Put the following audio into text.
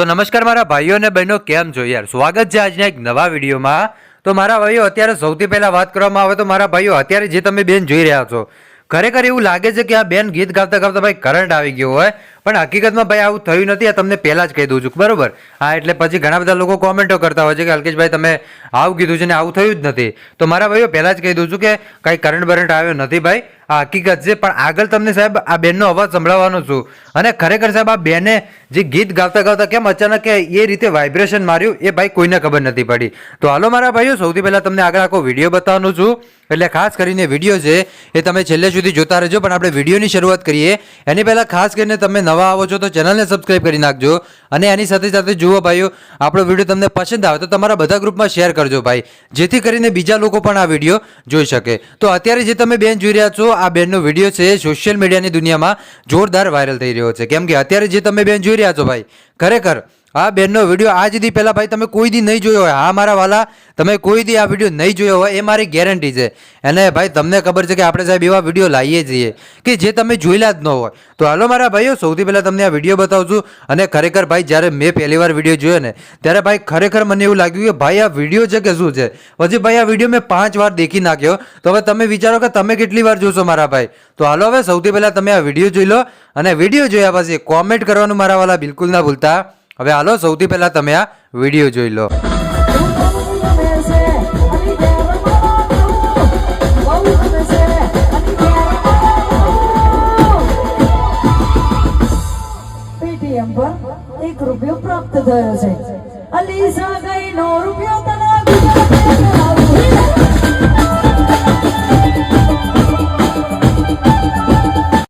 તો નમસ્કાર મારા ભાઈઓ અને બહેનો, કેમ છો યાર? સ્વાગત છે આજના એક નવા વિડીયોમાં. તો મારા ભાઈઓ, અત્યારે સૌથી પહેલા વાત કરવામાં આવે તો મારા ભાઈઓ, અત્યારે જે તમે બેન જોઈ રહ્યા છો, ખરેખર એવું લાગે છે કે આ બેન ગીત ગાતા ગાતા ભાઈ કરંટ આવી ગયો હોય. પણ હકીકતમાં ભાઈ આવું થયું નથી, આ તમને પહેલાં જ કહી દઉં છું, બરોબર? હા, એટલે પછી ઘણા બધા લોકો કોમેન્ટો કરતા હોય છે કે, અલ્કેશભાઈ, તમે આવું કીધું છે ને આવું થયું જ નથી. તો મારા ભાઈઓ, પહેલાં જ કહી દઉં છું કે, કાંઈ કરંટ બરંટ આવ્યો નથી ભાઈ. આ હકીકત છે, પણ આગળ તમને સાહેબ આ બેનનો અવાજ સંભળાવવાનો છું. અને ખરેખર સાહેબ આ બેને જે ગીત ગાતા ગાતા કેમ અચાનક એ રીતે વાઇબ્રેશન માર્યું, એ ભાઈ કોઈને ખબર નથી પડી. તો હાલો મારા ભાઈઓ, સૌથી પહેલાં તમને આગળ આખો વીડિયો બતાવવાનું છું. એટલે ખાસ કરીને વીડિયો છે, એ તમે છેલ્લે સુધી જોતા રહેજો, પણ આપણે વિડીયોની શરૂઆત કરીએ. એની પહેલાં ખાસ કરીને તમે નવા આવો છો તો ચેનલને સબસ્ક્રાઈબ કરી નાખજો અને એની સાથે સાથે જુઓ ભાઈઓ, આપણો વીડિયો તમને પસંદ આવે તો તમારા બધા ગ્રુપમાં શેર કરજો ભાઈ. જેથી કરીને બીજા લોકો પણ આ વીડિયો જોઈ શકે. તો અત્યારે જે તમે બેન જોઈ રહ્યા છો, આ બેનનો વીડિયો છે સોશિયલ મીડિયાની દુનિયામાં જોરદાર વાયરલ થઈ રહ્યો છે. કેમ કે અત્યારે જે તમે બેન જોઈ રહ્યા છો ભાઈ, ખરેખર આ બેનનો વીડિયો આજ દી પહેલા ભાઈ તમે કોઈ દી નહીં જોયો હોય. હા, મારા વાલા, તમે કોઈ દી આ વીડિયો નહીં જોયો હોય, એ મારી ગેરંટી છે. અને ભાઈ, તમને ખબર છે કે આપણે સાહેબ એવા વીડિયો લાવીએ છીએ કે જે તમે જોયેલા જ ન હોય. તો હાલો મારા ભાઈઓ, સૌથી પહેલાં તમને આ વીડિયો બતાવું છું અને ખરેખર ભાઈ, જ્યારે મેં પહેલી વાર વીડિયો જોયો ને, ત્યારે ભાઈ, ખરેખર મને એવું લાગ્યું કે ભાઈ, આ વીડિયો છે કે શું છે? પછી ભાઈ, આ વીડિયો મેં પાંચ વાર દેખી નાખ્યો. તો હવે તમે વિચારો કે તમે કેટલી વાર જોશો મારા ભાઈ? તો હાલો હવે સૌથી પહેલાં તમે આ વીડિયો જોઈ લો. અને વીડિયો જોયા પછી કોમેન્ટ કરવાનું મારા વાલા બિલકુલ ના ભૂલતા. હવે હાલો, સૌથી પહેલાં તમે આ વીડિયો જોઈ લો. પર એક રૂપિયો પ્રાપ્ત થયો છે. અલીસા ગઈનો